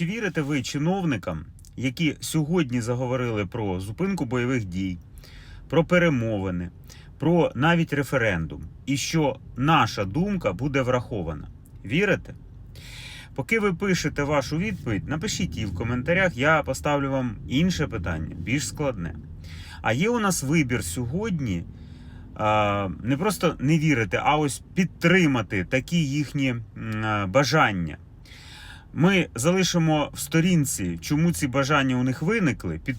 чи вірите ви чиновникам, які сьогодні заговорили про зупинку бойових дій, про перемовини, про навіть референдум, і що наша думка буде врахована? Вірите? Поки ви пишете вашу відповідь, напишіть її в коментарях, я поставлю вам інше питання, більш складне. А є у нас вибір сьогодні не просто не вірити, а ось підтримати такі їхні бажання. Ми залишимо в сторінці, чому ці бажання у них виникли, під,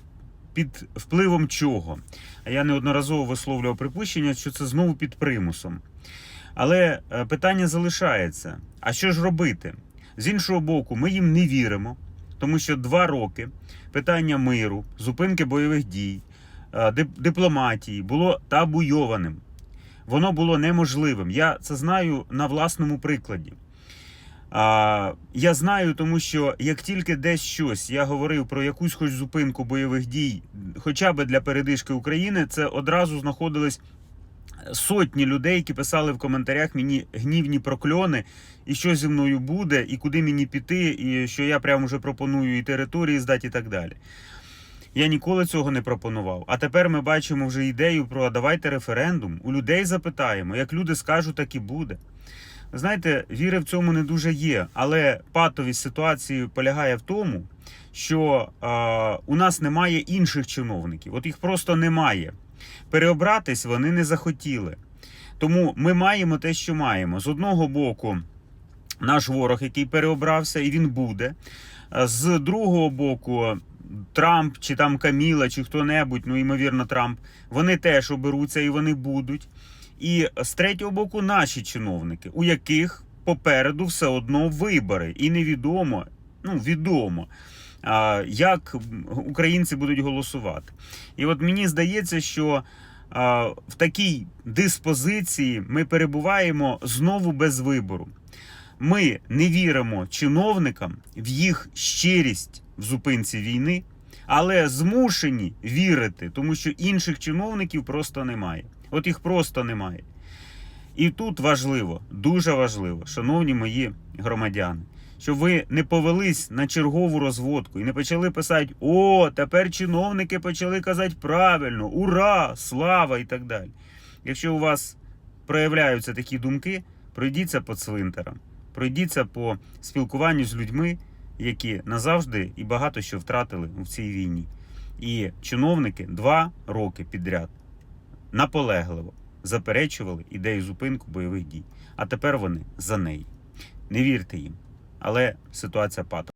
під впливом чого. А я неодноразово висловлював припущення, що це знову під примусом. Але е, питання залишається: а що ж робити? З іншого боку, ми їм не віримо, тому що два роки питання миру, зупинки бойових дій, е, дипломатії було табуйованим. Воно було неможливим. Я це знаю на власному прикладі. А, я знаю, тому що як тільки десь щось я говорив про якусь хоч зупинку бойових дій, хоча б для передишки України, це одразу знаходились сотні людей, які писали в коментарях мені гнівні прокльони, і що зі мною буде, і куди мені піти, і що я прямо вже пропоную і території здати, і так далі. Я ніколи цього не пропонував. А тепер ми бачимо вже ідею про давайте референдум. У людей запитаємо. Як люди скажуть, так і буде. Знаєте, віри в цьому не дуже є, але патовість ситуації полягає в тому, що е, у нас немає інших чиновників. От їх просто немає. Переобратись вони не захотіли. Тому ми маємо те, що маємо. З одного боку, наш ворог, який переобрався, і він буде. З другого боку, Трамп чи там Каміла, чи хто-небудь, ну ймовірно, Трамп, вони теж оберуться і вони будуть. І з третього боку, наші чиновники, у яких попереду все одно вибори, і невідомо, ну відомо, як українці будуть голосувати. І от мені здається, що в такій диспозиції ми перебуваємо знову без вибору. Ми не віримо чиновникам в їх щирість в зупинці війни, але змушені вірити, тому що інших чиновників просто немає. От їх просто немає. І тут важливо, дуже важливо, шановні мої громадяни, щоб ви не повелись на чергову розводку і не почали писати: О, тепер чиновники почали казати правильно, ура, слава і так далі. Якщо у вас проявляються такі думки, пройдіться по цвинтарам, пройдіться по спілкуванню з людьми, які назавжди і багато що втратили в цій війні. І чиновники два роки підряд наполегливо заперечували ідею зупинку бойових дій. А тепер вони за неї. Не вірте їм. Але ситуація патова.